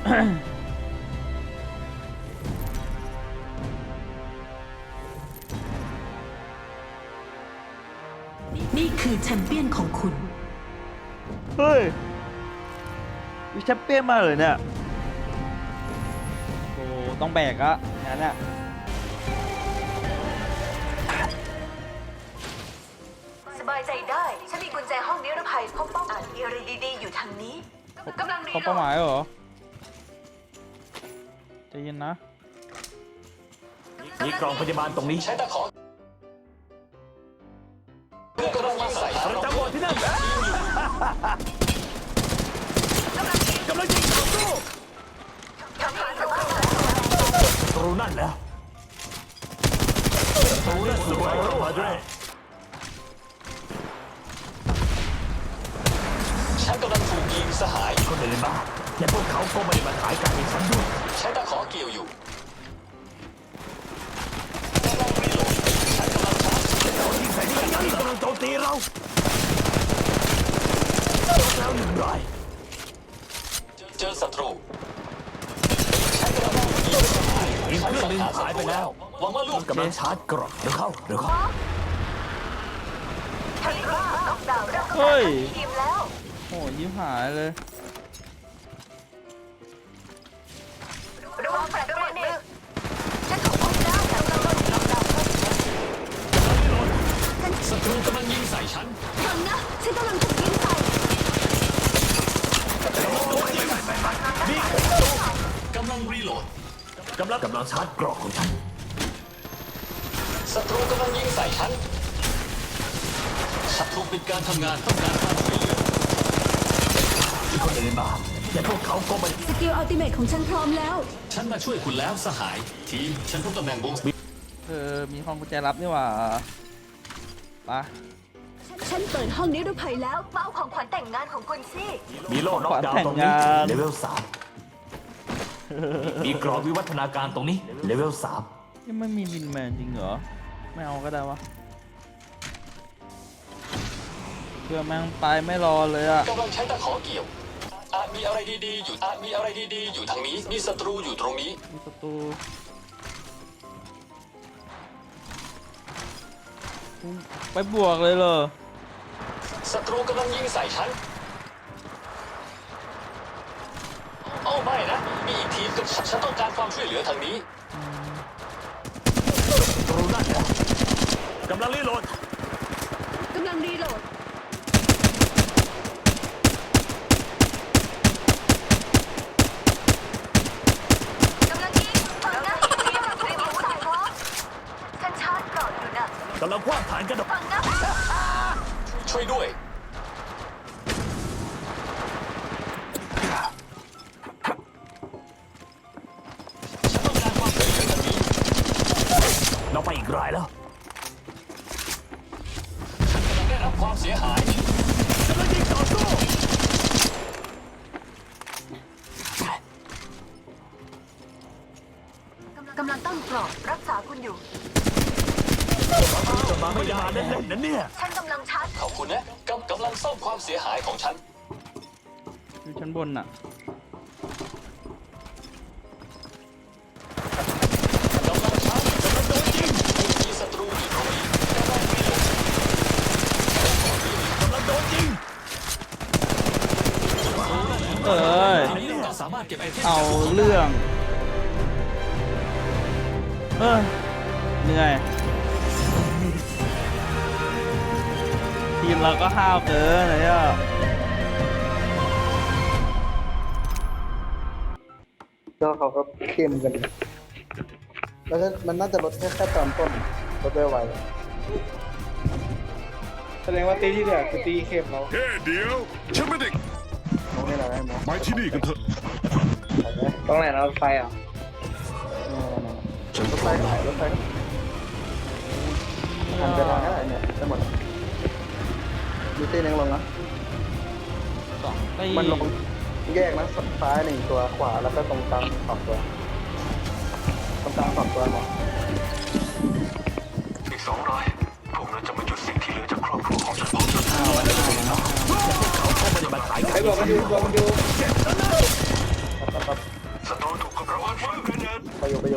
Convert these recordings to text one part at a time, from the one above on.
นี่คือแชมเปี้ยนของคุณ เฮ้ยมีแชมเปี้ยนมาเลยเนี่ยโอ้ต้องแบกอะงั้นอะสบายใจได้ ฉันมีกุญแจห้องนิรภัยพบเป้าอาจมีอะไรดีๆอยู่ทางนี้กำลังรีเขาโหลเป้าหดมายเหรอ ใจเย็นนะ มีกล่องพยาบาลตรงนี้ใช้ตะขอ แล้วหนึ่งรายเจอศัตรูฉันกำลังยิงสหายอีกเครื่องหนึงหายไปแล้วหวังว่าลูกกำลังชาร์จกรอบเดี๋ยวเข้าเดี๋ยวเข้าทาริราล็อกดาวน์เรื่องเฮ้ยทีมแล้ว โอ้ยิ้มหายเลย ระวังแฟลชด้วยมือฉันถูกพบแล้วกำลังโดนล็อกดาวน์ ศัตรูกำลังยิงใส่ฉันฟังนะฉันกำลังถูกยิงใส่กำลังรีโหลดกำลังกำลังชาร์จกรอบของฉันศัตรูกำลังยิงใส่ฉันศัตรูปิดการทำงานต้องการความช่วยเหลือมีคนอื่นบ้างและพวกเขาก็ไม่สกิลอัลติเมทของฉันพร้อมแล้ว ฉันมาช่วยคุณแล้วสหาย ทีม ฉันพบตำแหน่งวงเออมีห้องกุญแจลับนี่หว่าไปะฉันเปิดห้องนิรภัยแล้วเป้าของขวัญแต่งงานของคุณสิมีโล่น็อกดาวน์ตรงนี้เลเวลสามมีกรอบวิวัฒนาการตรงนี้เลเวลสามยังไม่มีวินแมนจริงเหรอ ไม่เอาก็ได้วะเพื่อแม่งไปไม่รอเลยอะกำลังใช้ตะขอเกี่ยวอาจมีอะไรดีๆอยู่อาจมีอะไรดีๆอยู่ทางนี้ มีศัตรูอยู่ตรงนี้ มีศัตรู ไปบวกเลยเหรอศัตรูกำลังยิงใส่ฉันโอ้ไม่นะ มีอีกทีมกับฉันฉันต้องการความช่วยเหลือทางนี้ตรูนั่นแล้วกำลังรีโหลดกำลังรีโหลด กำลังตั้งกรอบรักษาคุณอยู่ จะมาไม่ได้เล่นๆนะเนี่ย ฉันกำลังชาร์จขอบคุณนะกำกำลังซ่อมความเสียหายของฉัน อยู่ชั้นบนน่ะกำลังชาร์จกำลังโดนยิงมีศัตรูอยู่ตรงนี้กำลังรีโหลดกำลังโดนยิงเอ้ย เราสามารถเก็บไอเทมเอาเรื่อง เออเหนื่อย ทีมเราก็ห้าวเกินเลยอะก็เขาก็เข้มกันแล้วก็มันน่าจะลดแค่แค่ตอนต้นลดได้ไวแสดงว่าตีที่เหลือคือตีเข้มแล้วเฮ้เดี๋ยวฉันไม่ได้มองไม่ได้ไหมไปที่นี่กันเถอะต้องไหนนะรถไฟอะ รถไฟรถไฟหันไปทางนั้นเนี่ยได้หมดดูตีหนึ่งลงนะสองตีมันลงแยกนะซ้ายหนึ่งตัวขวาแล้วก็ตรงกลางสองตัวตรงกลางสองตัวเนาะอีกสองรายพวกนั้นจะมาหยุดสิ่งที่เหลือจากครอบครัวของฉันเขาก็ไม่ได้มาขายกันไอ้บอกมันอยู่บอกมันอ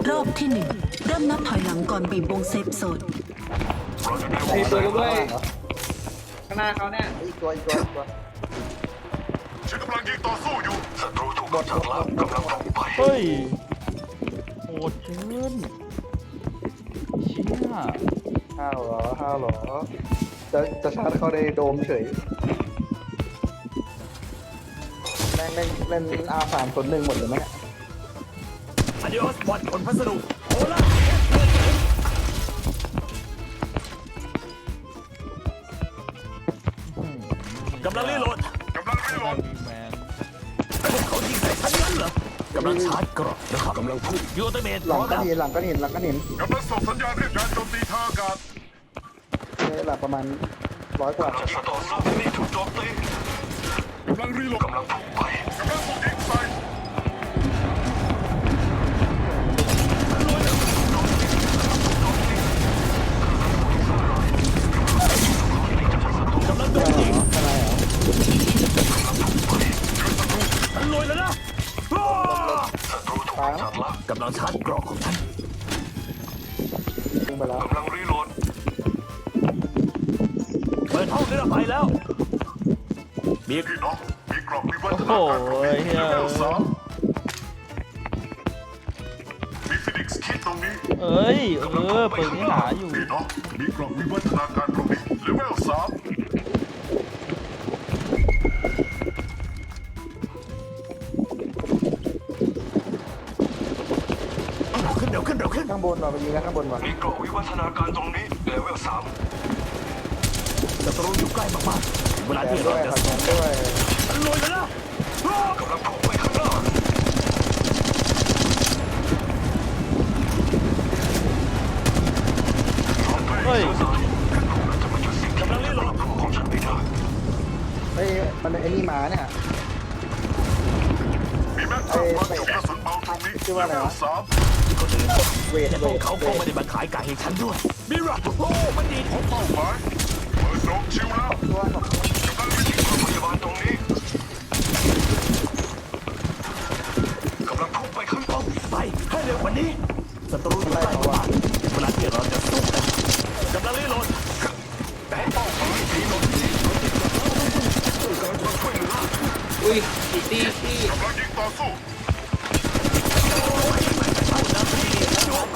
รอบที่หนึ่งเริ่มนับถอยหลังก่อนบีบวงเซฟโซนไอ้ตัวด้วยข้างหน้าเขาเนี่ยอีกตัวอีกตัวอีกตัวฉันกำลังยิงต่อสู้อยู่ศัตรูถูกกำจัดแล้วกำลังพุ่งไปเฮ้ยโหดเกินเชี่ยห้าวเหรอห้าวเหรอจะจะชาร์จเข้าในโดมเฉยแม่งเล่นเล่นอาสามคนหนึ่งหมดเลยไหมเนี่ยอ d ดิโอสบอลขนพัสดุโอล่ากำลังรีโหลดกำลังรีโหลดแมนพวกเขายิงใส่ฉันงั้นเหรอกำลังชาร์จกรอบนะครับกำลังพุ่งยูเตเมทหลังก็หินหลังก็หินหลังก็หินกำลังส่งสัญญาณเรียกการโจมตีทางอากาศนี่หลังประมาณร้อยกว่าจะยิงต่อสู้ที่นี่ถูกโจมตีกำลังรีโหลดกำลังพุ่งไปกำลังถูกยิงใส่ ลอยแล้วนะอ้าศัตรูถูกตายกำจัดแล้วกำลังชาร์จกรอบของฉันไปแล้วกำลังรีโหลดเปิดห้องนิรภัยแล้วมีพี่น้องมีกล่องวิวัฒนาโหการรงนี้เลเวลสามมีฟินิกส์คิดตรงนี้เอ้ยเออปืนนี่หาอยู่พี่น้องมีกล่องวิวัฒนาการตรงนี้เลเวลสาม ขึ้นเร็วขึ้นข้างบนว่ะไปยิงกันข้างบนว่ะมีกล่องวิวัฒนาการตรงนี้เลเวลสามศัตรูอยู่ใกล้มากๆถึงเวลาแถที่มด้เราวยจะขอแถมด้วยฉันรวยแล้วนะอ้ากำลังพุ่งไปข้างหน้าเฮ้ยจะมาหยุดสิ่งที่กำลังรีโหลดของฉันไม่ได้เฮ้ยมันไอ้นี่หมาเนี่ยมีแม็กซ์วางจุกกระสุนเบาตรงนี้ชื่อเลว่าอะไรเวลวะสามคนอื่น เวทแต่พเววกทเขาเวก็ทไม่ได้มาขายไก่ให้ฉันด้วยมิราโอ้มันดีพบเป้าหมายเปิดโดมชิวแล้วตัวของกำลังรีโหลดโรงพยาบาลตรงนี้กำลังพุ่งไปข้างต้นไปให้เร็วกว่านี้ศัตรูอยู่ใกล้มากๆถึงเวลาที่เราจะสู้กันกำลังรีโหลดแต่เป้าหมายสีหลบหนีอุ้ยตีตีตีกำลังยิงต่อสู้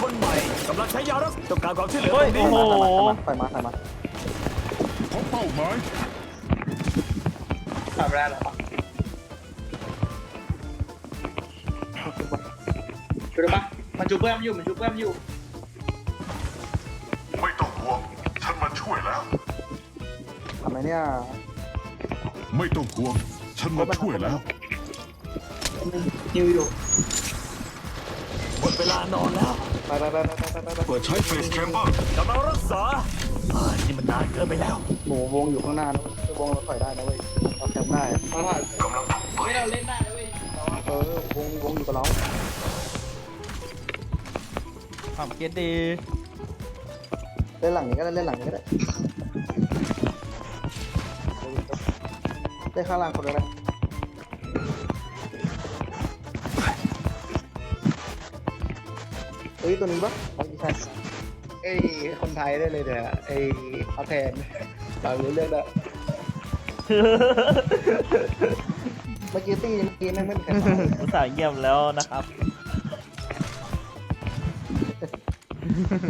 คนใหม่กำลังใช้ยารักษาต้องการความช่วยเหลือเฮ้ยตรงโอ้นี้โหใส่มาใส่มาพบเป้าหมายทำได้หรอดูดิปะมันจูเพื่อนมันอยู่ มันจูเพื่อนมันอยู่ ไม่ต้องห่วง ฉันมาช่วยแล้ว ทำไมเนี่ยไม่ต้องห่วง ฉันมาช่วยแล้ว นิวอยู่ หมดเวลานอนแล้วไปไปไปไปไปไปไปเปิดใช้เฟสแชมเบอร์กำลังรักษาอ่านี่มันนานเกินไปแล้ว หมูวงอยู่ข้างหน้านะวงเราถอยได้นะเว้ยเราแคมป์ได้อะมาผ่านกำลังพุ่งไปไม่เราเล่นได้เลยเว้ยเออวงวงอยู่กับเราทำเกตดีเล่นหลังนี้ก็ได้เล่นหลังนี้ก็ได้เล่นข้างล่างคนก็ได้เฮ้ยตัวนี้ปะไม่ใช่เอ้ยคนไทยได้เลยเนี่ยไอ้อาแทนเรารู้เรื่องแล้วเมื่อกี้ตีเมื่อกี้ไม่งไม่มีใครมาอุตส่าห์เงียบแล้วนะครับ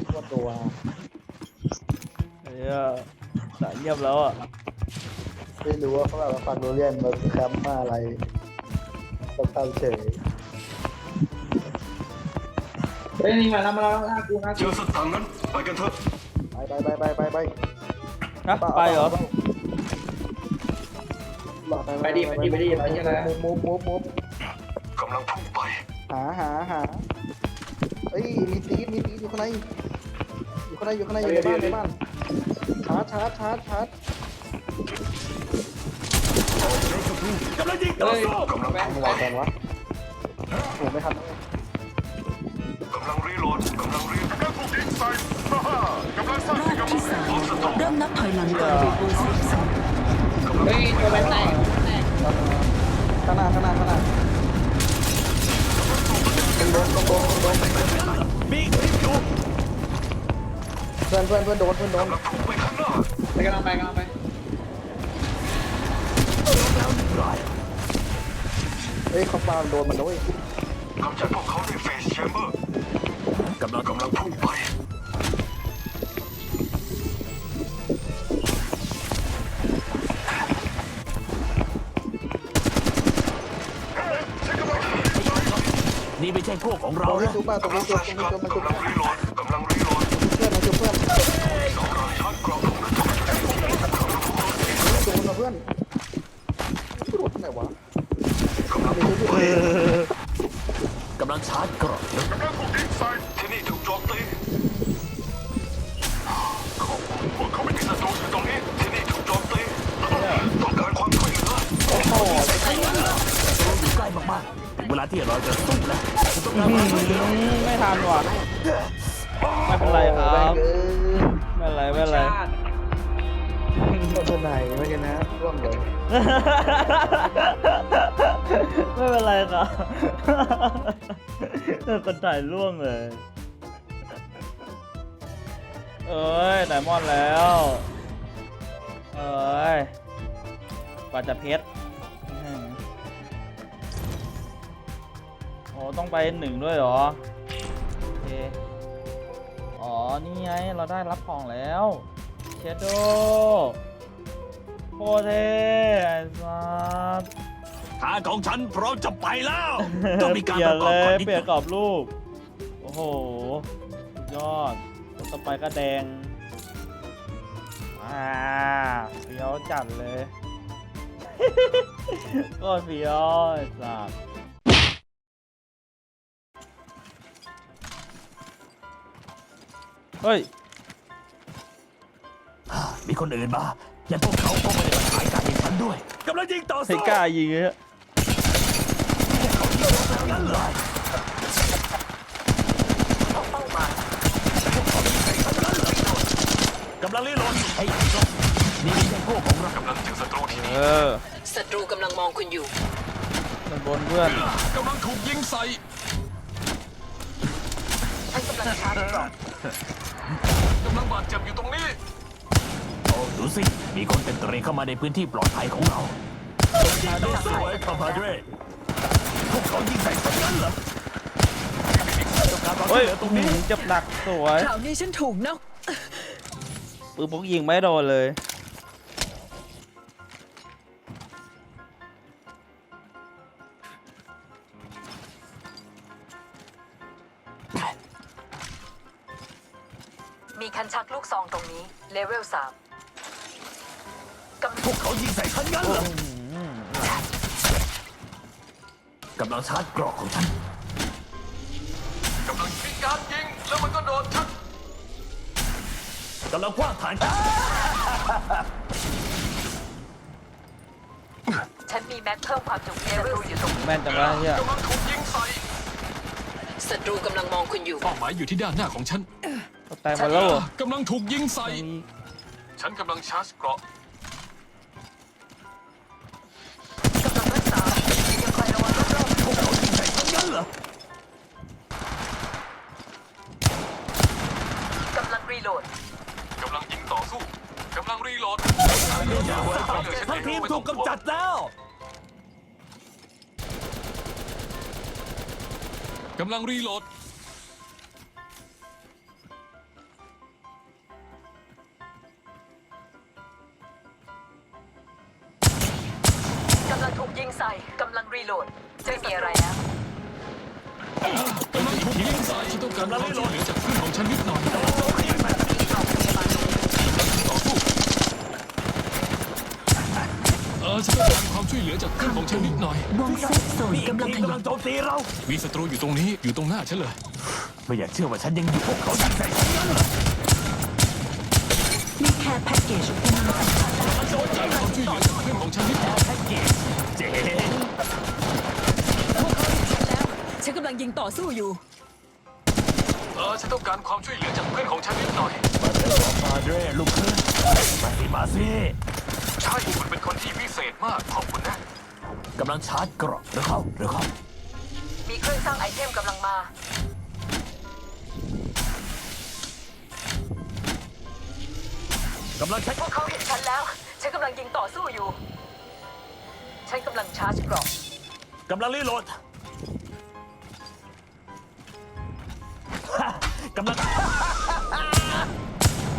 ตัวตัวเฮ้ยอุตส่าห์เงียบแล้วอะไม่รู้ว่าเขาแบบว่าฟังโรเรียนมาแคมป์มาอะไรต้องตามเฉยเฮ้ยนี่มาแล้วมาแล้วหน้ากูหน้าเจกูอสตังค์นั้นไปกันเถอะไปไปไปไปไปไปฮะไปเหรอ ไปดิไปดิไปดิไปดิอะไรมุบมุบมุบกำลังพุ่งไปหาหาหาเอ้ยมีตีดมีตีดอยู่ข้างในอยู่ข้างในอยู่ข้างในอยู่ในบ้านในบ้านชาร์จชาร์จชาร์จชาร์จกำลังยิงต่อเฮ้ยสู้กำลังแบงพุ่งค์ไป แรงวะโหไม่ทัน ใส่ฮ่าฮ่ากำลังสร้างรสิ่งอบกำลัที่งสามเริ่มนับถอยหลังก่อนบีบวงเซฟโซนเฮ้ยตัวแบงค์แตกแตกข้างหน้าข้างหน้าข้างหน้าตรงโดนตรงโดนโดนมีมีอยู่เพื่อนเพื่อนเพื่อนโดนเพื่อนโดนไปกำลังไปกำลังไปเฮ้ยเขาปาโดนมันด้วยกำจัดพวกเขาในเฟสแชมเบอร์กำลังกำลังพุ่งไป ใช่พวกของตรเรางนี้นะจุ๊บมาตรงนี้จุ๊บตรงนี้จุ๊บมาจุ๊บกำลังรีโหลดกำลังรีโหลดเพื่อนมาจุ๊บเพื่อนสองรายชาร์จกรอบจุ๊บมาเพื่อนพูดที่ไหนวะกำลังพุ่งไปกำลังชาร์จกรอบกำลังถูกยิงใส่ที่นี่ถูกโจ ลาที่เราจะสู้แล้วจะต้องการความช่วยเหลือไม่ทันว่ะไม่เป็นไรครับแงเอ้ยไม่เป็นไรไม่เป็นไรก็ตัวไหนไม่กันนะร่วงเลยไม่เป็นไรครับเออคนถ่ายล่วงเลยเอ้ยไดมอนด์แล้ว เอ้ยกว่าจะเพชร ต้องไปหนึ่งด้วยเหรอ โอเค อ๋อ นี่ไง เราได้รับของแล้วเชโดโคตรเท่ไอ้สัสทางของฉันพร้อมจะไปแล้วต้องมีการเปลี่ปยนระกเลอบก่อนยนิดเปหลี่ยนน่อยกรอบรูป โอ้โหสุดยอดต่อไปก็แดง อ่าเฟี้ยวจัดเลย ก็เฟี้ยวไอ้สัส เฮ้ย มีคนอื่นมา และพวกเขาก็ไม่ได้มาขายการแข่งขันด้วยกำลังยิงต่อใช้สู้กล้ายิงเลยงั้นเลยเป้าหมายกำลังรีโหลดไอ้นี่ไม่ใช่พวกของเรากำลังเจอศัตรูที่เอนี่อศัตรูกำลังมองคุณอยู่มันบนเพื่อนกำลังถูกยิงใส่ ฉันกำลังชาร์จกรอบ กำลังบาดเจ็บอยู่ตรงนี้ โอ้ดูสิ มีคนเป็นเตรเข้ามาในพื้นที่ปลอดภัยของเรายิงได้สวยคอมพาเดรพวกเขายิงใส่ฉันงั้นเหรอต้องการความเฮ้ช่วยยเหลือตรงนี้หืมเจ็บหนักสวย คราวนี้ฉันถูกนอกปืนพกยิงไม่โดนเลย ลังชาร์จกรอกของฉันกำลังมีการยิง แล้วมันก็โดนฉันกำลังคว้างฐานฉันมีแม็กเพิ่มความจุเลเวลอยู่ตรงนี้แม่นจังวะเฮียกำลังถูกยิงใส่ศัตรูกำลังมองคุณอยู่เป้าหมายอยู่ที่ด้านหน้าของฉันก็แตกมาแล้วกำลังถูกยิงใส่ ฉันกำลังชาร์จเกราะ ถูกกำจัดแล้วกำลังรีโหลด กำลังถูกยิงใส่ กำลังรีโหลด ไม่มีอะไรแล้ว กำลังถูกยิงใส่ฉันต้องการความช่วยเหลือจากเพื่อนของฉันนิดหน่อยต่ อสู้เออฉันต้องการความช่วยเหลือจากเพื่อนของฉันนิดหน่อยวงเซฟโซนนี่กำลังทีมขกำยัลับงโจมตีเรา มีศัตรูอยู่ตรงนี้อยู่ตรงหน้าฉันเลย ไม่อยากเชื่อว่าฉันยังอยู่พวกเขายิงใส่ฉันงั้นเหรอมีแค่แพ็กเกจกำลังต้องการความช่วยเหลือจากเพื่อนของฉันนิดหน่อยแพ็กเกจเจ๋งฉันกำลังยิงต่อสู้อยู่ เออฉันต้องการความช่วยเหลือจากเพื่อนของฉันนิดหน่อยมาเดรลูกคือมาสิมาสิ ใช่คุณเป็นคนที่พิเศษมากขอบคุณนะ กำลังชาร์จกรอบหรือเข้าหรือเข้ามีเครื่องสร้างไอเทมกำลังมา กำลังใช้พวกเขาเห็นฉันแล้ว ฉันกำลังยิงต่อสู้อยู่ ฉันกำลังชาร์จกรอบกำลังรีโหลดฮะกำลัง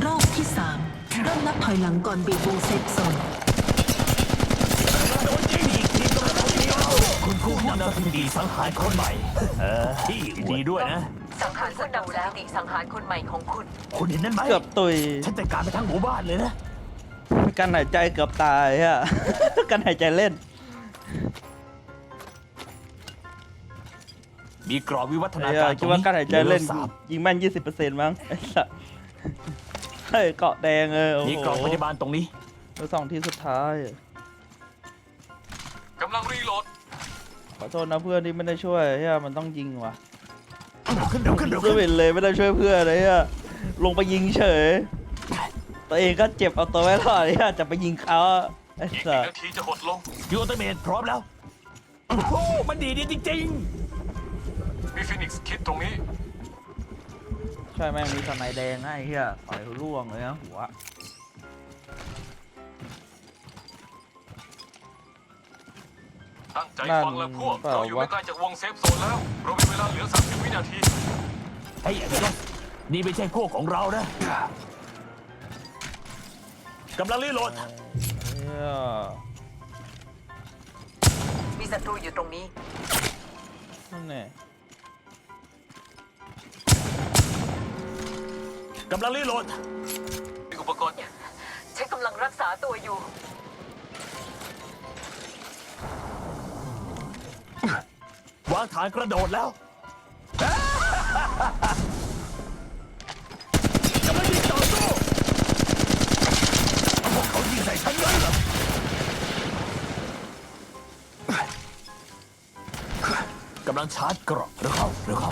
รอบที่ 3 เริ่มนับถอยหลังก่อนบีบูเซฟโซน โดนยิงอีกทีกำลังเดียวคุณครูนำสถิติสังหารคนใหม่ เออที่ดีด้วยนะ สังหารศัตรูแล้วติสังหารคนใหม่ของคุณ คุณเห็นนั่นไหมเกือบตุยฉันจัดการไปทั้งหมู่บ้านเลยนะ การหายใจเกือบตายอะการหายใจเล่น มีกรอบวิวัฒนาการเหี้ยคิดว่าการหายใจเล่นยิงแม่นยี่สิบเปอร์เซ็นต์มั้งไอ้สัสเฮ้ยเกาะแดงเออมีกรอบพยาบาลตรงนี้แล้วสองที่สุดท้ายำลังรีโหลดขอโทษนะเพื่อนที่ไม่ได้ช่วยเฮียมันต้องยิงว่ะเร็วขึ้นเร็วขึ้นเร็วเพื่ขึ้อนเห็นเลยไม่ได้ช่วยเพื่อนเลยเฮียลงไปยิงเฉย ตัวเองก็เจ็บเอาตัวไว้รอดเฮียจะไปยิงเขาไอ้อีกหสันึ่งสนาทีจะหดลง ยูอัลเตเมทพร้อมแล้ว โอ้โหมันดีดีจริงมีฟินิกซ์คิดตรงนี้ใช่แม่งมีสไนแดงให้เฮียต่อยร่วงเลยนะหัว ตั้งใจนั่นฟังแล้วพวกเปล่าเราอยู่วะไม่ไกลจากวงเซฟโซนแล้ว เรามีเวลาเหลือ 30 วินาทีๆไอ้เด็กนี่ไม่ใช่พวกของเรานะกำลังรีโหลดเฮียมีศัตรูอยู่ตรงนี้ นั่นแน่กำลังรีโหลด มีอุปกรณ์ ฉันกำลังรักษาตัวอยู่ วางฐานกระโดดแล้วกำลังยิงต่อสู้พวกเขายิงใส่ฉันเลยเหรอกำลังชาร์จเกรอบเร็วเข้าเร็วเข้า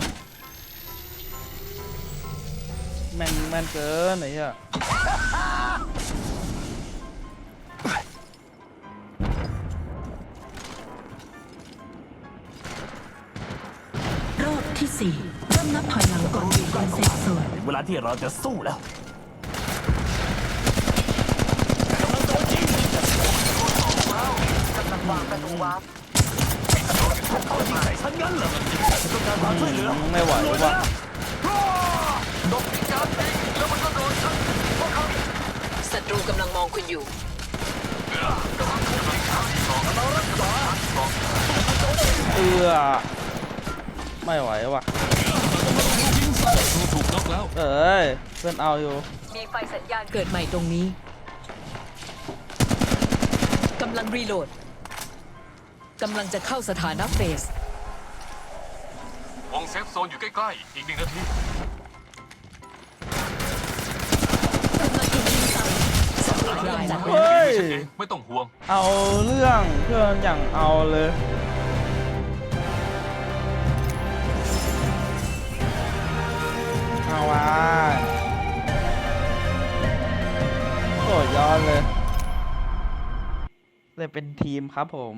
แม่งแม่นเกินไอ้เฮีย เวลาที่เราจะสู้แล้วกำลังโดนยิงกำลังวางประตูวาร์ปเขายิงใส่ฉันงั้นเหรอฉันต้องการความช่วยเหลือไม่ไหวว่ะนกพิการเองแล้วมันก็โดนฉันพวกเขาศัตรูกำลังมองคุณอยู่เอือไม่ไหวว่ะ ถูกน็อกแล้วเอ้ยเพื่อนเอาอยู่ มีไฟสัญญาณเกิดใหม่ตรงนี้กำลังรีโหลดกำลังจะเข้าสถานะเฟส วงเซฟโซนอยู่ใกล้ๆ อีกหนึ่งนาทีรายจัดเฮ้ยฉันเองไม่ต้องห่วง เอาเรื่องเพื่อนอย่างเอาเลยาว่ะโอ้ยอดเลย เลยเป็นทีมครับผม